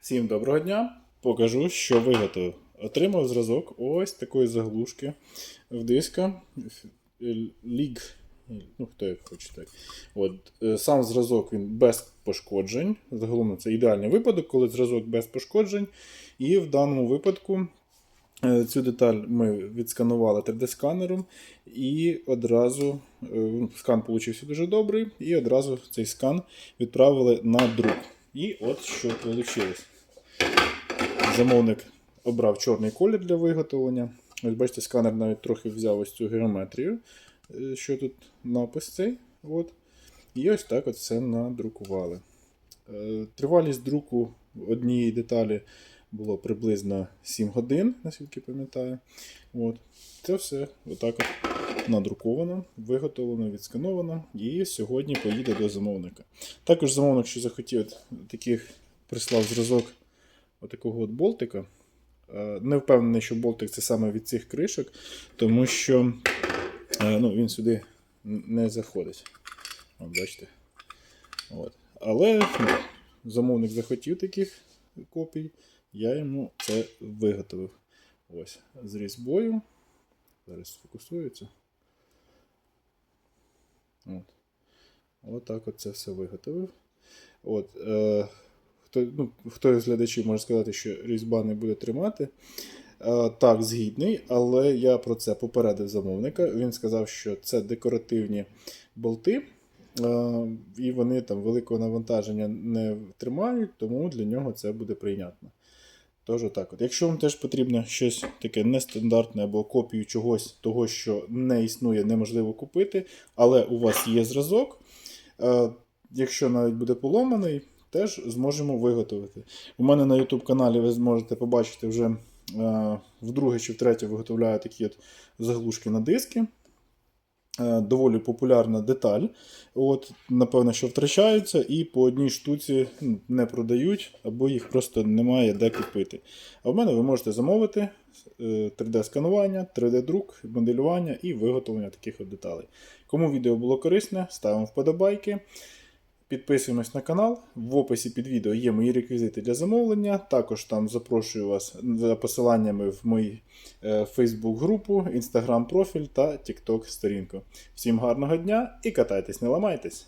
Всім доброго дня! Покажу, що виготовив. Отримав зразок ось такої заглушки в диска League. Ну, хто як хоче так. От, е, сам зразок він без пошкоджень. Загалом це ідеальний випадок, коли зразок без пошкоджень. І в даному випадку е, цю деталь ми відсканували 3D-сканером, і одразу е, скан получився дуже добрий, і одразу цей скан відправили на друк. І от що вийшло. Замовник обрав чорний колір для виготовлення. Ось бачите, сканер навіть трохи взяв ось цю геометрію, е, що тут напис цей. От. І ось так от все надрукували. Е, Тривалість друку однієї деталі було приблизно 7 годин, наскільки пам'ятаю. От. Це все отак от надруковано, виготовлено, відскановано і сьогодні поїде до замовника. Також замовник, що захотів, от таких прислав зразок отакого от болтика. Е, Не впевнений, що болтик це саме від цих кришок, тому що е, ну, він сюди не заходить. От, бачите. От. Але ну, замовник захотів таких копій, я йому це виготовив. Ось, з різьбою. Зараз сфокусується. От. Отак от це все виготовив. От, е, хто, ну, хто з глядачів може сказати, що різьба не буде тримати. Е, так, згідний, але я про це попередив замовника. Він сказав, що це декоративні болти, е, і вони там великого навантаження не тримають, тому для нього це буде прийнятно. Тож отак от. Якщо вам теж потрібно щось таке нестандартне або копію чогось, того, що не існує, неможливо купити, але у вас є зразок, е, якщо навіть буде поломаний, теж зможемо виготовити. У мене на YouTube каналі ви зможете побачити вже е, вдруге чи втретє виготовляю такі от заглушки на диски. Е, Доволі популярна деталь. От, напевно, що втрачаються, і по одній штуці ну, не продають, або їх просто немає де купити. А в мене ви можете замовити е, 3D-сканування, 3D-друк, моделювання і виготовлення таких от деталей. Кому відео було корисне, ставимо вподобайки. Підписуємось на канал. В описі під відео є мої реквізити для замовлення. Також там запрошую вас за посиланнями в мою Facebook групу, Instagram профіль та TikTok сторінку. Всім гарного дня і катайтесь, не ламайтесь!